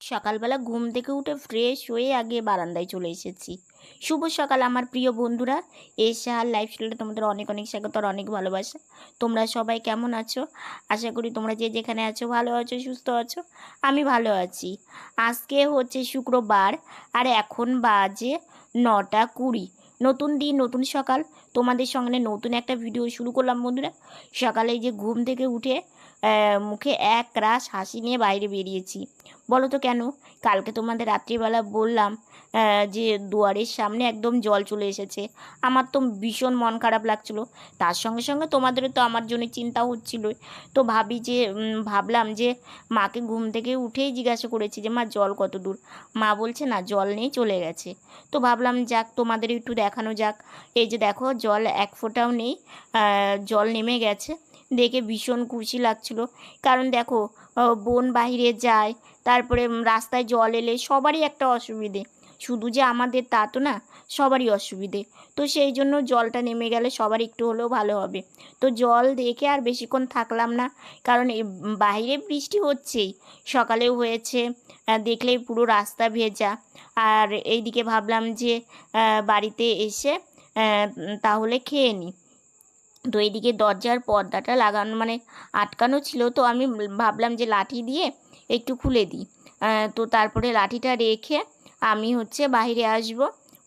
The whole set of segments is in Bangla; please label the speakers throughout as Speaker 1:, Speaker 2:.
Speaker 1: সকালবেলা ঘুম থেকে উঠে ফ্রেশ হয়ে আগে বারান্দায় চলে এসেছি। শুভ সকাল আমার প্রিয় বন্ধুরা। এসে আর লাইফস্টাইলটা তোমাদের অনেক অনেক স্বাগত আর অনেক ভালোবাসা। তোমরা সবাই কেমন আছো? আশা করি তোমরা যে যেখানে আছো ভালো আছো, সুস্থ আছো, আমি ভালো আছি। আজকে হচ্ছে শুক্রবার আর এখন বাজে নটা কুড়ি। নতুন দিন, নতুন সকাল। তোমাদের সঙ্গে নতুন একটা ভিডিও শুরু করলাম বন্ধুরা। সকালে যে ঘুম থেকে উঠে মুখে এক রাস হাসি নিয়ে বাইরে বেরিয়েছি। বলো তো কেন? কালকে তোমাদের রাত্রিবেলা বললাম যে দুয়ারের সামনে একদম জল চলে এসেছে। আমার তো ভীষণ মন খারাপ লাগছিল। তার সঙ্গে সঙ্গে তোমাদেরও তো আমার জন্য চিন্তা হচ্ছিল তো ভাবি যে ভাবলাম যে মাকে ঘুম থেকে উঠেই জিজ্ঞাসা করেছি যে, মা, জল কত দূর? মা বলছে, না, জল নেই, চলে গেছে। তো ভাবলাম, যাক, তোমাদের একটু দেখানো যাক। এই যে দেখো, জল এক ফোঁটাও নেই জল নেমে গেছে। দেখে ভীষণ খুশি লাগছিল। কারণ দেখো বোন বাইরে যায়, তারপরে রাস্তায় জল এলে সবারই একটা অসুবিধে। শুধু যে আমাদের তা তো না, সবারই অসুবিধে। তো সেই জন্য জলটা নেমে গেলে সবার একটু হলেও ভালো হবে। তো জল দেখে আর বেশিক্ষণ থাকলাম না, কারণ বাইরে বৃষ্টি হচ্ছেই। সকালেও হয়েছে দেখলেই পুরো রাস্তা ভেজা। আর এইদিকে ভাবলাম যে বাড়িতে এসে তাহলে খেয়ে নিই তো এইদিকে দরজার পর্দাটা লাগানো মানে আটকানো ছিল, তো আমি ভাবলাম যে লাঠি দিয়ে একটু খুলে দিই। তো তারপরে লাঠিটা রেখে আমি হচ্ছে বাইরে আসব।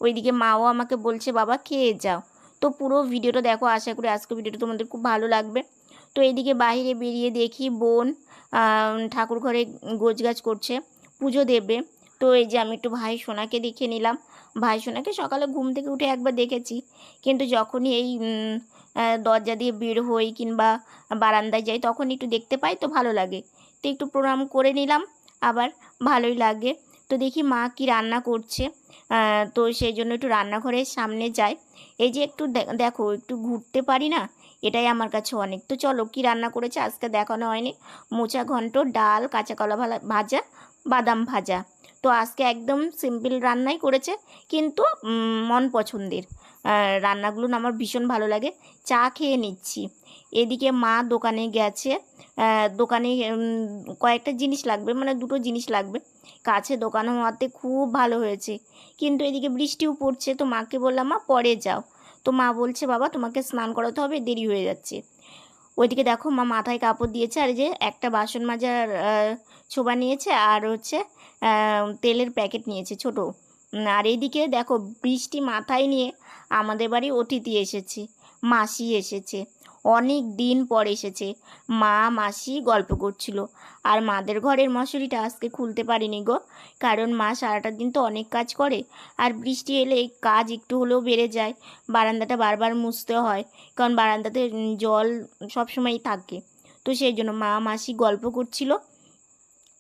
Speaker 1: ওইদিকে মাও আমাকে বলছে, বাবা, খেয়ে যাও। তো পুরো ভিডিওটা দেখো, আশা করি আজকে ভিডিওটা তোমাদের খুব ভালো লাগবে। তো এইদিকে বাইরে বেরিয়ে দেখি বোন ঠাকুর ঘরে গোছগাছ করছে, পুজো দেবে। তো এই যে আমি একটু ভাই সোনাকে দেখে নিলাম। ভাই সোনাকে সকালে ঘুম থেকে উঠে একবার দেখেছি, কিন্তু যখনই এই দরজা দিয়ে বের হই কিংবা বারান্দায় যাই, তখন একটু দেখতে পাই তো ভালো লাগে। তো একটু প্রণাম করে নিলাম, আবার ভালোই লাগে। তো দেখি মা কি রান্না করছে। তো সেই জন্য একটু রান্নাঘরের সামনে যাই। এই যে একটু দেখো, একটু ঘুরতে পারি না? এটাই আমার কাছে অনেক। তো চলো, কি রান্না করেছে? আজকে দেখানো হয়নি। মোচা, ঘন্ট, ডাল, কাঁচা কলা ভাজা, বাদাম ভাজা। তো আজকে একদম সিম্পল রান্নাই করেছে, কিন্তু মন পছন্দের। রান্নাগুলো আমার ভীষণ ভালো লাগে। চা খেয়ে নিচ্ছি। এদিকে মা দোকানে গেছে। দোকানে কয়েকটা জিনিস লাগবে মানে দুটো জিনিস লাগবে। কাছে দোকান হওয়াতে খুব ভালো হয়েছে। কিন্তু এদিকে বৃষ্টিও পড়ছে, তো মাকে বললাম, মা, পরে যাও। তো মা বলছে, বাবা, তোমাকে স্নান করাতে হবে, দেরি হয়ে যাচ্ছে। ওইদিকে দেখো মা মাথায় কাপড় দিয়েছে, আর যে একটা বাসন মাজার ছোবা নিয়েছে, আর হচ্ছে তেলের প্যাকেট নিয়েছে, ছোট। আর এদিকে দেখো বৃষ্টি মাথায় নিয়ে আমাদের বাড়ি অতিথি এসেছে, মাসি এসেছে, অনেক দিন পর এসেছে। মা, মাসি গল্প করছিল। আর মাদের ঘরের মশারিটা আজকে খুলতে পারিনি গো, কারণ মা সারাটা দিন তো অনেক কাজ করে। আর বৃষ্টি এলে কাজ একটু হলেও বেড়ে যায়, বারান্দাটা বারবার মুছতে হয়, কারণ বারান্দাতে জল সবসময়ই থাকে। তো সেই জন্য মা, মাসি গল্প করছিল।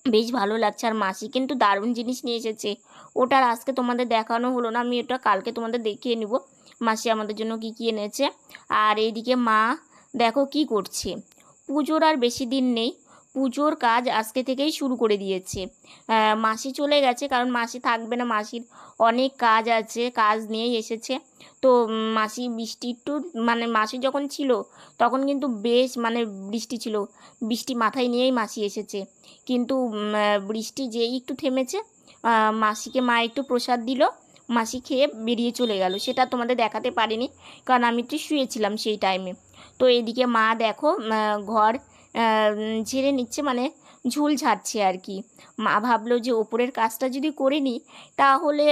Speaker 1: বেশ ভালো লাগছে। আর মাসি কিন্তু দারুণ জিনিস নিয়ে এসেছে। ওটার আজকে তোমাদের দেখানো হলো না, আমি ওটা কালকে তোমাদের দেখিয়ে নিব। মাসি আমাদের জন্য কি কী এনেছে। আর এইদিকে মা দেখো কি করছে। পুজোর আর বেশি দিন নেই। পুজোর কাজ আজকে থেকেই শুরু করে দিয়েছে। মাসি চলে গেছে, কারণ মাসি থাকবে না, মাসির অনেক কাজ আছে, কাজ নিয়েই এসেছে। তো মাসি বৃষ্টি একটু মানে মাসি যখন ছিল, তখন কিন্তু বেশ মানে বৃষ্টি ছিল। বৃষ্টি মাথায় নিয়েই মাসি এসেছে। কিন্তু বৃষ্টি যেই একটু থেমেছে মাসিকে মা একটু প্রসাদ দিল, মাসি খেয়ে বেরিয়ে চলে গেল। সেটা তোমাদের দেখাতে পারিনি, কারণ আমি একটু শুয়েছিলাম সেই টাইমে তো এদিকে মা দেখো ঘর ঝেড়ে নিচ্ছে মানে ঝুল ঝাড়ছে আর কি। মা ভাবলো যে ওপরের কাজটা যদি করে নিই তাহলে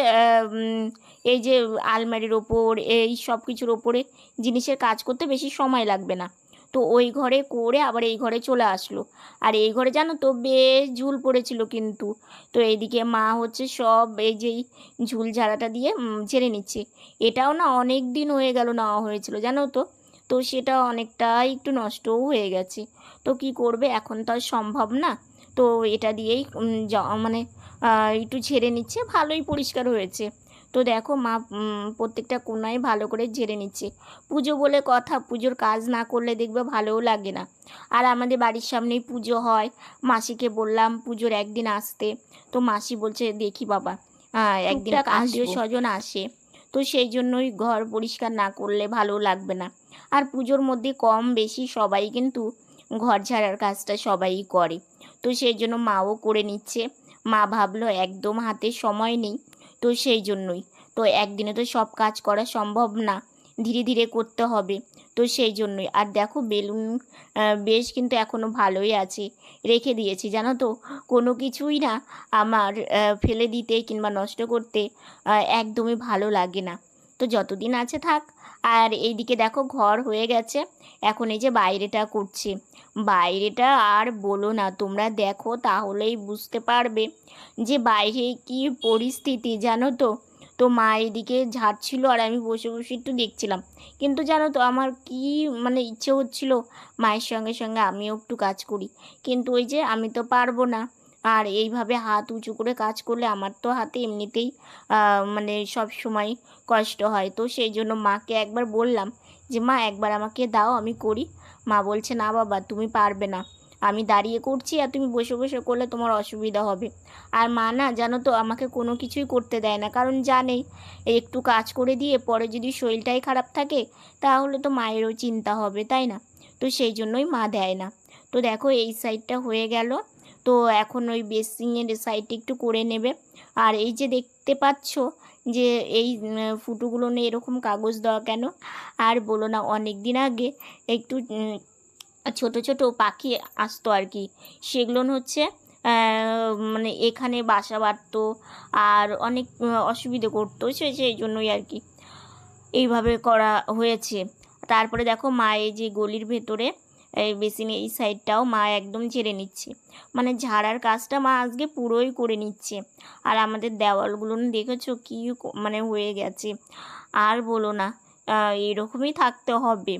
Speaker 1: এই যে আলমারির ওপর, এই সব কিছুর ওপরে জিনিসের কাজ করতে বেশি সময় লাগবে না। তো ওই ঘরে করে আবার এই ঘরে চলে আসলো। আর এই ঘরে জানো তো বেশ ঝুল পড়েছিল কিন্তু। তো এইদিকে মা হচ্ছে সব এই যেই ঝুল ঝাড়াটা দিয়ে ঝেড়ে নিচ্ছে। এটাও না অনেক দিন হয়ে গেল নেওয়া হয়েছিল, জানো তো? তো সেটা অনেকটাই একটু নষ্টও হয়ে গেছে। তো কি করবে? এখন তো আর সম্ভব না। তো এটা দিয়েই মানে একটু ঝেড়ে নিচ্ছে। ভালোই পরিষ্কার হয়েছে। তো দেখো মা প্রত্যেকটা কোনায় ভালো করে ঝেড়ে নিচ্ছে। পুজো বলে কথা পুজোর কাজ না করলে দেখবে ভালোও লাগে না। আর আমাদের বাড়ির সামনেই পুজো হয়। মাসিকে বললাম পুজোর একদিন আসতে। তো মাসি বলছে দেখি বাবা একদিন আত্মীয় স্বজন আসে। তো সেই জন্যই ঘর পরিষ্কার না করলে ভালো লাগবে না। আর পুজোর মধ্যে কম বেশি সবাই কিন্তু ঘর ঝাড়ার কাজটা সবাই করে। তো সেই জন্য মাও করে নিচ্ছে। মা ভাবলো একদম হাতে সময় নেই, তো সেই জন্যই। তো একদিনে তো সব কাজ করা সম্ভব না, ধীরে ধীরে করতে হবে। তো সেই জন্যই। আর দেখো বেলুন বেশ কিন্তু এখনও ভালোই আছে, রেখে দিয়েছি। জানো তো, কোনো কিছুই না আমার ফেলে দিতে কিংবা নষ্ট করতে একদমই ভালো লাগে না। তো যতদিন আছে থাক আর এইদিকে দেখো ঘর হয়ে গেছে। এখন এই যে বাইরেটা করছে। বাইরেটা আর বলো না, তোমরা দেখো তাহলেই বুঝতে পারবে যে বাইরে কি পরিস্থিতি, জানো তো? তো মা এদিকে ঝাড়ছিল আর আমি বসে বসে একটু দেখছিলাম। কিন্তু জানো তো, আমার কি মানে ইচ্ছে হচ্ছিল মায়ের সঙ্গে সঙ্গে আমিও একটু কাজ করি। কিন্তু ওই যে আমি তো পারব না। আর এইভাবে হাত উঁচু করে কাজ করলে আমার তো হাতে এমনিতেই মানে সব সময় কষ্ট হয়। তো সেই জন্য মাকে একবার বললাম যে, মা, একবার আমাকে দাও, আমি করি। মা বলছে, না বাবা, তুমি পারবে না। আমি দাঁড়িয়ে করছি আর তুমি বসে বসে করলে তোমার অসুবিধা হবে। আর মা না, জানো তো, আমাকে কোনো কিছুই করতে দেয় না। কারণ জানেই একটু কাজ করে দিয়ে পরে যদি শরীরটাই খারাপ থাকে, তাহলে তো মায়েরও চিন্তা হবে, তাই না? তো সেই জন্যই মা দেয় না। তো দেখো, এই সাইডটা হয়ে গেল। তো এখন ওই বেসিংয়ের সাইডটা একটু করে নেবে। আর এই যে দেখতে পাচ্ছ যে এই ফুটোগুলো নিয়ে এরকম কাগজ দেওয়া কেন? আর বলো না অনেক দিন আগে একটু ছোট ছোট পাখি আসতো আর কি। সেগুলো হচ্ছে মানে এখানে বাসা বাঁধতো আর অনেক অসুবিধে করতো, সে, সেই জন্যই আর কি। এইভাবে করা হয়েছে। তারপরে দেখো মা এই যে গলির ভেতরে বেসিনে এই সাইডটাও মা একদম ঝেড়ে নিচ্ছে। মানে ঝাড়ার কাজটা মা আজকে পুরোই করে নিচ্ছে। আর আমাদের দেওয়ালগুলো দেখেছ কি মানে হয়ে গেছে। আর বলো না এরকমই থাকতে হবে।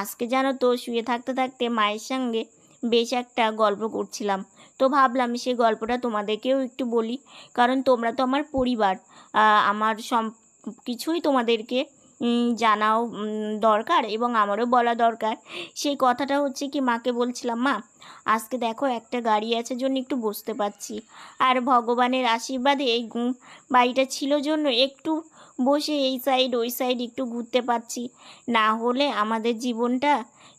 Speaker 1: আজকে জানো তো শুয়ে থাকতে থাকতে মায়ের সঙ্গে বেশ একটা গল্প করছিলাম। তো ভাবলাম সেই গল্পটা তোমাদেরকেও একটু বলি। কারণ তোমরা তো আমার পরিবার আমার সব কিছুই তোমাদেরকে জানাও দরকার এবং আমারও বলা দরকার। সেই কথাটা হচ্ছে কি, মাকে বলছিলাম, মা, আজকে দেখো একটা গাড়ি আছে জন্য একটু বসতে পারছি। আর ভগবানের আশীর্বাদে এই বাড়িটা ছিল জন্য একটু বসে এই সাইড ওই সাইড একটু ঘুরতে পারছি। না হলে আমাদের জীবনটা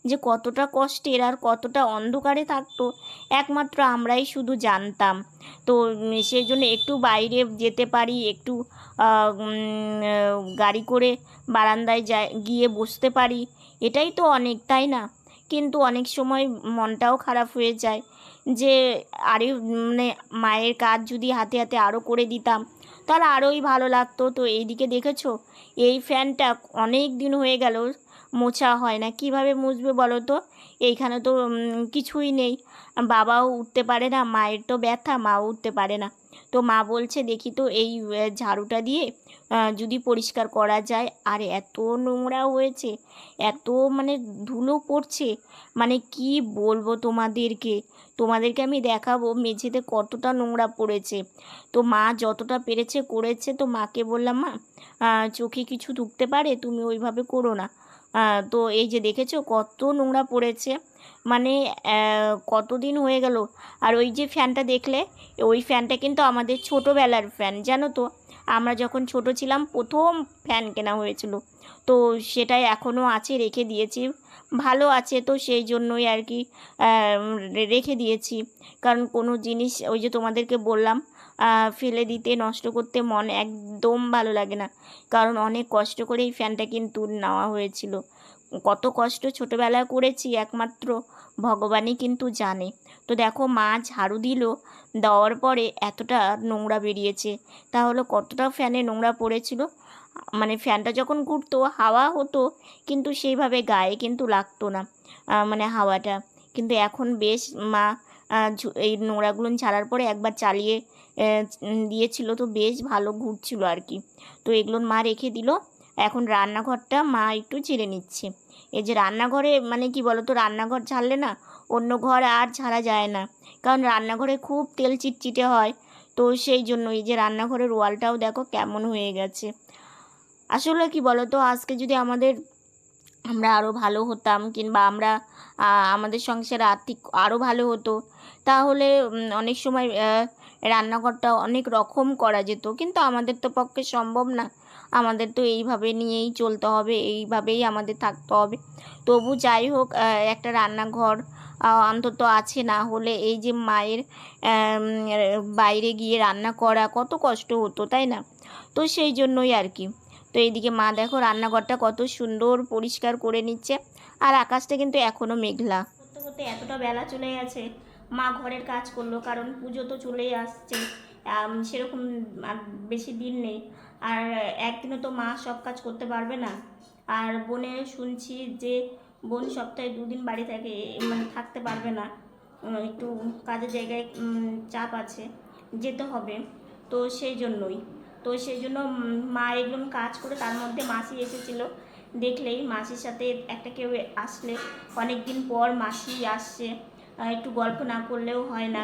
Speaker 1: যে কতটা কষ্টের আর কতটা অন্ধকারে থাকতো, একমাত্র আমরাই শুধু জানতাম। তো সেই জন্য একটু বাইরে যেতে পারি, একটু গাড়ি করে বারান্দায় যায় গিয়ে বসতে পারি। এটাই তো অনেক, তাই না? কিন্তু অনেক সময় মনটাও খারাপ হয়ে যায় যে, আরে মানে মায়ের কাজ যদি হাতে হাতে আরও করে দিতাম, তাহলে আরোই ভালো লাগতো। তো এইদিকে দেখেছ? এই ফ্যানটা অনেক দিন হয়ে গেল মোছা হয় না। কীভাবে মুছবে বলো তো এইখানে তো কিছুই নেই। বাবাও উঠতে পারে না, মায়ের তো ব্যথা, মাও উঠতে পারে না। তো মা বলছে, দেখি তো এই ঝাড়ুটা দিয়ে যদি পরিষ্কার করা যায়। আর, এত নোংরা হয়েছে, এত মানে ধুলো পড়ছে। মানে কি বলব তোমাদেরকে? তোমাদেরকে আমি দেখাবো, মেঝেতে কতটা নোংরা পড়েছে। তো মা যতটা পেরেছে করেছে, তো মাকে বললাম, মা চোখে কিছু ঢুকতে পারে? তুমি ওইভাবে করো না। তো এই যে দেখেছ কত নোংরা পড়েছে। মানে কতদিন হয়ে গেল। আর ওই যে ফ্যানটা দেখলে, ওই ফ্যানটা কিন্তু আমাদের ছোটোবেলার ফ্যান, জানো তো? আমরা যখন ছোট ছিলাম, প্রথম ফ্যান কেনা হয়েছিল। তো সেটাই এখনও আছে, রেখে দিয়েছি। ভালো আছে তো সেই জন্যই আর কি রেখে দিয়েছি। কারণ কোনো জিনিস, ওই যে তোমাদেরকে বললাম ফেলে দিতে, নষ্ট করতে মন একদম ভালো লাগে না। কারণ অনেক কষ্ট করে এই ফ্যানটা কিন্তু নেওয়া হয়েছিল। কত কষ্ট ছোটোবেলায় করেছি একমাত্র, ভগবানই কিন্তু জানে। তো দেখো, মা ঝাড়ু দিল, দেওয়ার পরে এতটা নোংরা বেরিয়েছে। তাহলে কতটা ফ্যানে নোংরা পড়েছিল? মানে ফ্যানটা যখন ঘুরতো, হাওয়া হতো, কিন্তু সেইভাবে গায়ে কিন্তু লাগতো না মানে হাওয়াটা। কিন্তু এখন বেশ মা এই নোংরাগুলো ঝাড়ার পরে একবার চালিয়ে দিয়েছিল তো বেশ ভালো ঘুরছিল আর কি। তো এগুলো মা রেখে দিল। এখন রান্নাঘরটা মা একটু ঝেড়ে নিচ্ছে। এই যে রান্নাঘরে মানে কি বলো তো রান্নাঘর ছাড়লে না অন্য ঘর আর ছাড়া যায় না। কারণ রান্নাঘরে খুব তেল চিটচিটে হয়। তো সেই জন্য এই যে রান্নাঘরের ওয়ালটাও দেখো কেমন হয়ে গেছে। আসলে কি বলো তো আজকে যদি আমাদের আমরা আরও ভালো হতাম কিংবা আমরা আমাদের সংসারে আর্থিক আরও ভালো হতো, তাহলে অনেক সময় রান্নাঘরটা অনেক রকম করা যেত, কিন্তু আমাদের তো পক্ষে সম্ভব না। আমাদের তো এইভাবে নিয়েই চলতে হবে, এইভাবেই আমাদের থাকতে হবে। তবু যাই হোক একটা রান্নাঘর অন্তত আছে না হলে এই যে মায়ের বাইরে গিয়ে রান্না করা কত কষ্ট হতো, তাই না? তো সেই জন্যই আর কি। তো এইদিকে মা দেখো রান্নাঘরটা কত সুন্দর পরিষ্কার করে নিচ্ছে, আর আকাশটা কিন্তু এখনও মেঘলা। করতে করতে এতটা বেলা চলে গেছে মা ঘরের কাজ করল, কারণ পুজো তো চলেই আসছে। সেরকম বেশি দিন নেই। আর একদিনে তো মা সব কাজ করতে পারবে না। আর বোনে শুনছি যে বোন সপ্তাহে দুদিন বাড়ি থাকে মানে থাকতে পারবে না। একটু কাজের জায়গায় চাপ আছে, যেতে হবে। তো সেই জন্যই। তো সেই জন্য মা এগুলো কাজ করে তার মধ্যে মাসি এসেছিল। দেখলেই মাসির সাথে একটা কেউ আসলে অনেক দিন পর মাসি আসছে। একটু গল্প না করলেও হয় না।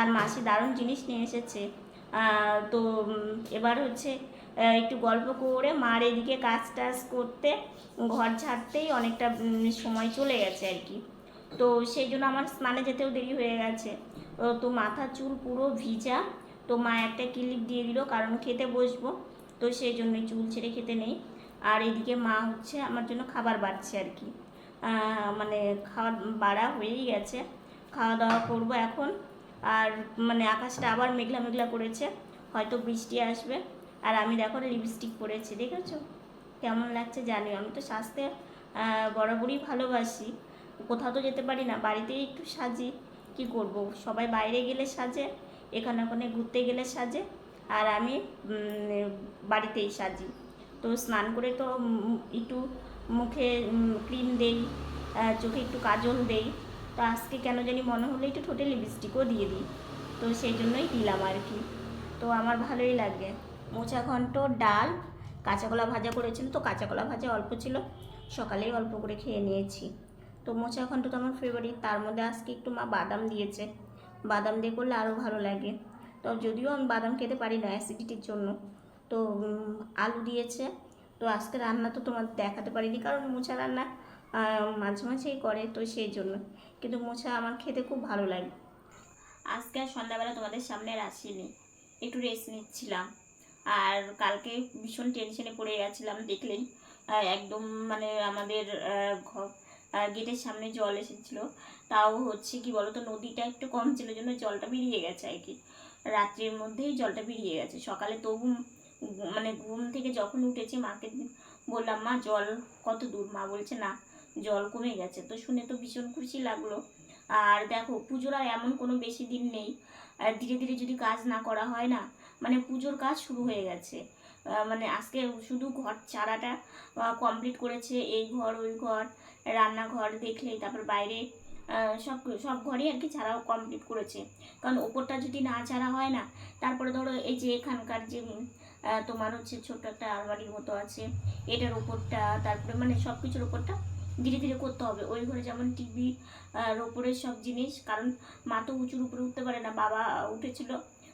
Speaker 1: আর মাসি দারুণ জিনিস নিয়ে এসেছে। তো এবার হচ্ছে একটু গল্প করে মার এদিকে কাজ টাজ করতে, ঘর ছাড়তেই অনেকটা সময় চলে গেছে আর কি। তো সেই জন্য আমার স্নানে যেতেও দেরি হয়ে গেছে। তো মাথার চুল পুরো ভিজা। তো মা একটা ক্লিপ দিয়ে দিল, কারণ খেতে বসবো। তো সেই জন্যই চুল ছেড়ে খেতে নেই। আর এদিকে মা হচ্ছে, আমার জন্য খাবার বাড়ছে আর কি। মানে খাওয়া বাড়া হয়েই গেছে। খাওয়া দাওয়া করব এখন। আর মানে আকাশটা আবার মেঘলা মেঘলা করেছে, হয়তো বৃষ্টি আসবে। আর আমি দেখো লিপস্টিক পরেছি, দেখেছ? কেমন লাগছে জানি আমি তো সাজতে বরাবরই ভালোবাসি। কোথাও তো যেতে পারি না, বাড়িতেই একটু সাজি। কি করব? সবাই বাইরে গেলে সাজে, এখানে ওখানে ঘুরতে গেলে সাজে। আর আমি বাড়িতেই সাজি। তো স্নান করে তো একটু মুখে ক্রিম দেই চোখে একটু কাজল দেই। তো আজকে কেন জানি মনে হলো একটু ঠোঁটে লিপস্টিকও দিয়ে দিই। তো সেই জন্যই দিলাম আর কি। তো আমার ভালোই লাগে। মোচা ঘন্ট, ডাল, কাঁচা কলা ভাজা করেছিল তো কাঁচা কলা ভাজা অল্প ছিল, সকালেই অল্প করে খেয়ে নিয়েছি। তো মোচা ঘন্ট তো আমার ফেভারিট তার মধ্যে আজকে একটু মা বাদাম দিয়েছে। বাদাম দিয়ে করলে আরও ভালো লাগে। তো যদিও আমি বাদাম খেতে পারি না অ্যাসিডিটির জন্য। তো আলু দিয়েছে। তো আজকে রান্না তো তোমার দেখাতে পারিনি, কারণ মোচা রান্না মাঝে মাঝেই করে তো সেই জন্য। কিন্তু মোচা আমার খেতে খুব ভালো লাগে। আজকে আর সন্ধ্যাবেলা তোমাদের সামনে আর আসিনি। একটু রেস্ট নিচ্ছিলাম। আর কালকে ভীষণ টেনশনে পড়ে গেছিলাম, দেখলেই। একদম মানে আমাদের ঘর গেটের সামনে জল এসেছিল। তাও হচ্ছে কি বলতো, নদীটা একটু কম ছিল, জন্য জলটা বেরিয়ে গেছে আর কি। রাত্রির মধ্যেই জলটা বেরিয়ে গেছে। সকালে তবু মানে ঘুম থেকে যখন উঠেছি, মাকে বললাম, মা, জল কত দূর? মা বলছে, না। জল কমে গেছে। তো শুনে তো ভীষণ খুশি লাগল। আর দেখো, পুজোর আর এমন কোনো বেশি দিন নেই। আর ধীরে ধীরে যদি কাজ না করা হয় না মানে পুজোর কাজ শুরু হয়ে গেছে। মানে আজকে শুধু ঘর চারাটা কমপ্লিট করেছে এই ঘর, ওই ঘর, রান্নাঘর দেখলেই, তারপর বাইরে সব সব ঘরেই আর কি ছাড়াও কমপ্লিট করেছে। কারণ ওপরটা যদি না ছাড়া হয় না, তারপরে ধরো এই যে এখানকার যে তোমার হচ্ছে ছোট্ট একটা আলমারির মতো আছে, এটার ওপরটা, তারপরে মানে সব কিছুর ওপরটা ধীরে ধীরে করতে হবে। ওই ঘরে যেমন টিভি আর ওপরের সব জিনিস কারণ মা তো উঁচুর উপরে উঠতে পারে না বাবা উঠেছিল।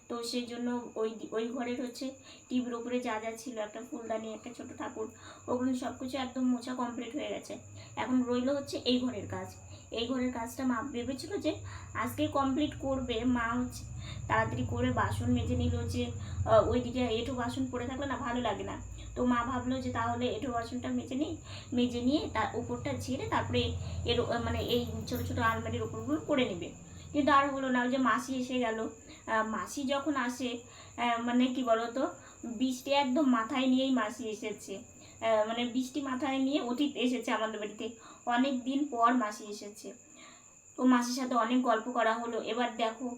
Speaker 1: তো সেই জন্য ওই ওই ঘরের হচ্ছে টিভির ওপরে যা যা ছিল একটা ফুলদানি একটা ছোট ঠাকুর ওগুলো সব কিছু একদম মোছা কমপ্লিট হয়ে গেছে। এখন রইল হচ্ছে এই ঘরের কাজ। এই ঘরের কাজটা মা ভেবেছিল যে আজকে কমপ্লিট করবে। মা হচ্ছে তাড়াতাড়ি করে বাসন মেজে নিল যে আহ, ওইদিকে এঁটো বাসন পড়ে থাকলে না ভালো লাগে না। তো মা ভাবলো যে তাহলে এঁটো বাসনটা মেজে নিই, মেজে নিয়ে তার উপরটা ঝেড়ে তারপরে এর মানে এই ছোটো ছোটো আলমারির ওপরগুলো করে নেবে। কিন্তু আর হলো না যে মাসি এসে গেল। মাসি যখন আসে মানে কি বলতো, বৃষ্টি একদম মাথায় নিয়েই মাসি এসেছে। মানে বৃষ্টি মাথায় নিয়ে অতীত এসেছে আমাদের বাড়িতে। অনেক দিন পর মাসি এসেছে। তো মাসির সাথে অনেক গল্প করা হলো। এবার দেখো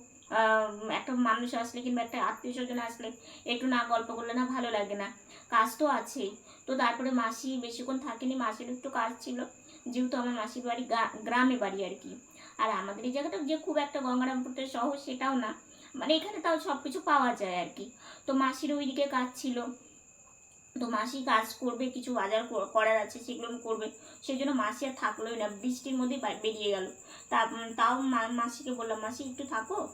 Speaker 1: একটা মানুষ আসলে কিংবা একটা আত্মীয় স্বজন আসলে একটু না গল্প করলে না ভালো লাগে না। কাজ তো আছেই। তো তারপরে মাসি বেশিক্ষণ থাকেনি, মাসির একটু কাজ ছিল। যেহেতু আমার মাসির বাড়ি গ্রামে বাড়ি আর কি। আর আমাদের এই জায়গাটা যে খুব একটা গঙ্গারামপুরের শহর সেটাও না। মানে এখানে তাও সব কিছু পাওয়া যায় আর কি। তো মাসির ওইদিকে কাজ ছিল। তো মাসি কাজ করবে, কিছু বাজার করার আছে, সেগুলো করবে। সেই জন্য মাসি আর থাকলোই না, বৃষ্টির মধ্যেই বা- বেরিয়ে গেল। তা তাও মাসিকে বললাম, মাসি, একটু থাকো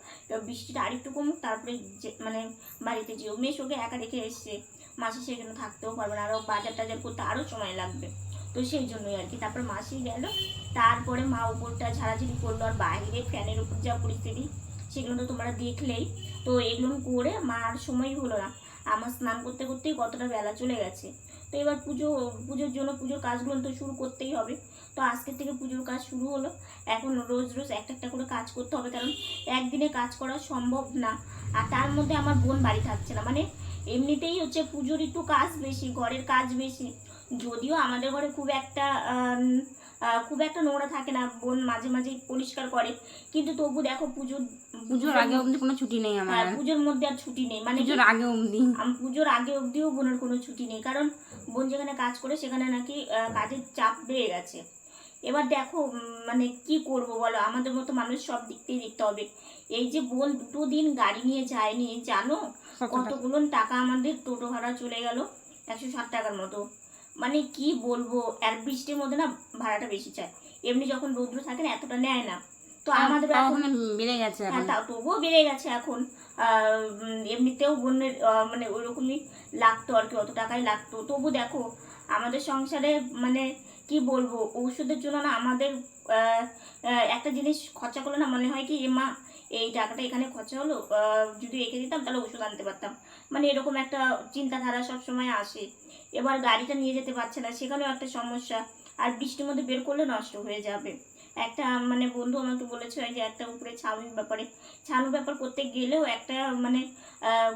Speaker 1: বৃষ্টিটা আরেকটু কমুক, তারপরে মানে বাড়িতে যেও। মেশ ওকে একা রেখে এসছে। মাসি সেই জন্য থাকতেও পারবে না আরও বাজার টাজার করতে আরও সময় লাগবে। তো সেই জন্যই আর কি, তারপর মাসি গেল। তারপরে মা উপরটা ঝাড়াঝাড়ি করল, আর বাইরে ফ্যানের উপর যা পরিস্থিতি, সেগুলো তো তোমরা দেখলেই। তো এগুলো করে মা আর সময়ই হলো না। আমার স্নান করতে করতেই কতটা বেলা চলে গেছে। তো এবার পুজো, পুজোর জন্য পুজোর কাজগুলো তো শুরু করতেই হবে। তো আজকের থেকে পুজোর কাজ শুরু হলো। এখন রোজ রোজ একটা একটা করে কাজ করতে হবে, কারণ একদিনে কাজ করা সম্ভব না। আর তার মধ্যে আমার বোন বাড়ি থাকছে না। মানে এমনিতেই হচ্ছে পুজোর একটু কাজ বেশি, ঘরের কাজ বেশি। যদিও আমাদের ঘরে খুব একটা খুব একটা নোংরা থাকে না বোন মাঝে মাঝে পরিষ্কার করে। কিন্তু তবু দেখো পুজোর
Speaker 2: পুজোর আগে অবধি কোনো ছুটি নেই আমার।
Speaker 1: হ্যাঁ, পুজোর মধ্যে আর ছুটি নেই। মানে
Speaker 2: পুজোর আগে অবধি।
Speaker 1: পুজোর আগে অবধিও বোনের কোনো ছুটি নেই। কারণ বোন যেখানে কাজ করে সেখানে নাকি কাজের চাপ বেড়ে গেছে। এবার দেখো মানে কি করব বলো? আমাদের মতো মানুষ সব দিক দিয়ে দেখতে হবে। এই যে বোন দুটো দিন গাড়ি নিয়ে যায়নি জানো? কতগুলো টাকা আমাদের টোটো ভাড়া চলে গেল? একশো ষাট টাকার মতো। মানে কি বলব আর বৃষ্টির মধ্যে না ভাড়াটা বেশি চায়। এমনি যখন রৌদ্র থাকে না এতটা নেয় না। তো আমাদের এখন
Speaker 2: বেড়ে গেছে
Speaker 1: হ্যাঁ তা তবুও বেড়ে গেছে এখন। আহ, এমনিতেও বোনের আহ, মানে ওইরকমই লাগতো আর কি অত টাকাই লাগতো। তবু দেখো আমাদের সংসারে মানে কি বলব ঔষধের জন্য না আমাদের একটা জিনিস খরচা করলে না মনে হয় কি এ মা এই টাকাটা এখানে খরচা হলো আহ, যদি রেখে দিতাম তাহলে ওষুধ আনতে পারতাম। মানে এরকম একটা চিন্তাধারা সব সময় আসে। এবার গাড়িটা নিয়ে যেতে পারছে না, সেখানেও একটা সমস্যা। আর বৃষ্টির মধ্যে বের করলে নষ্ট হয়ে যাবে। একটা মানে বন্ধু আমাকে বলেছে যে একটা উপরে ছাউনির ব্যাপারে। ছাউনির ব্যাপার করতে গেলেও একটা মানে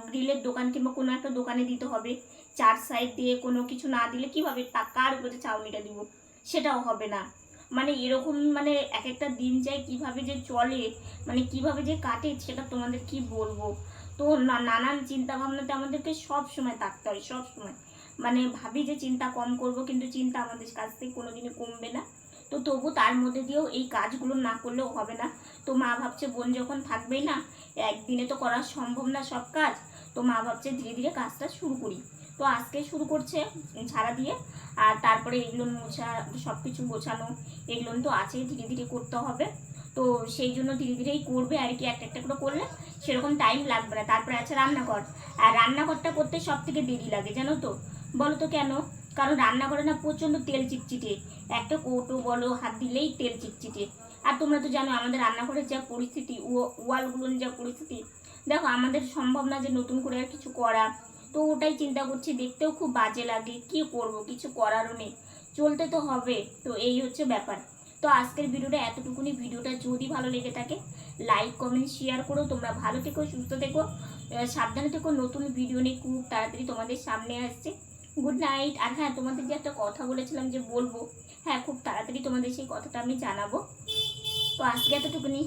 Speaker 1: গ্রিলের দোকান কিংবা কোনো একটা দোকানে দিতে হবে। চার সাইড দিয়ে কোনো কিছু না দিলে কীভাবে তা- কার উপরে ছাউনিটা দিব? সেটাও হবে না। মানে এরকম মানে এক একটা দিন যায় কীভাবে যে চলে মানে কীভাবে যে কাটে, সেটা তোমাদের কি বলব? তো নানান চিন্তা ভাবনাতে আমাদেরকে সব সময় থাকতে হয়, সব সময়। মানে ভাবি যে চিন্তা কম করব, কিন্তু চিন্তা আমাদের কাছ থেকে কোনোদিনই কমবে না। তো তবু তার মধ্যে দিয়েও এই কাজগুলো না করলেও হবে না। তো মা ভাবছে, বোন যখন থাকবেই না, একদিনে তো করা সম্ভব না সব কাজ, তো মা ভাবছে ধীরে ধীরে কাজটা শুরু করি। তো আজকে শুরু করছে ছাড়া দিয়ে, আর তারপরে এগুলো মোছা সব কিছু গোছানো, এগুলো তো আছেই, ধীরে ধীরে করতে হবে। তো সেই জন্য ধীরে ধীরেই করবে আর কি, একটা একটা করে করলে সেরকম টাইম লাগবে না। তারপরে আছে রান্নাঘর। আর রান্নাঘরটা করতে সব থেকে দেরি লাগে, জানো তো? বলো তো কেন? কারণ রান্নাঘরে না প্রচণ্ড তেল চিটচিটে একটা কৌটো বলো, হাত দিলেই তেল চিটচিটে আর তোমরা তো জানো, আমাদের রান্নাঘরের যা পরিস্থিতি ওয়ালগুলোর যা পরিস্থিতি, দেখো, আমাদের সম্ভব না যে নতুন করে আর কিছু করা। তো ওটাই চিন্তা করছি, দেখতেও খুব বাজে লাগে, কি করব? কিছু করারও নেই। চলতে তো হবে। তো এই হচ্ছে ব্যাপার। তো আজকের ভিডিওটা এতটুকুনি। ভিডিওটা যদি ভালো লেগে থাকে লাইক কমেন্ট শেয়ার করো। তোমরা ভালো থেকো, সুস্থ থেকো। সাবধানে থেকো। নতুন ভিডিও নিয়ে খুব তাড়াতাড়ি তোমাদের সামনে আসছে। গুড নাইট আর হ্যাঁ তোমাদের যে একটা কথা বলেছিলাম যে বলব হ্যাঁ খুব তাড়াতাড়ি তোমাদের সেই কথাটা আমি জানাব। তো আজকে এতটুকুনি।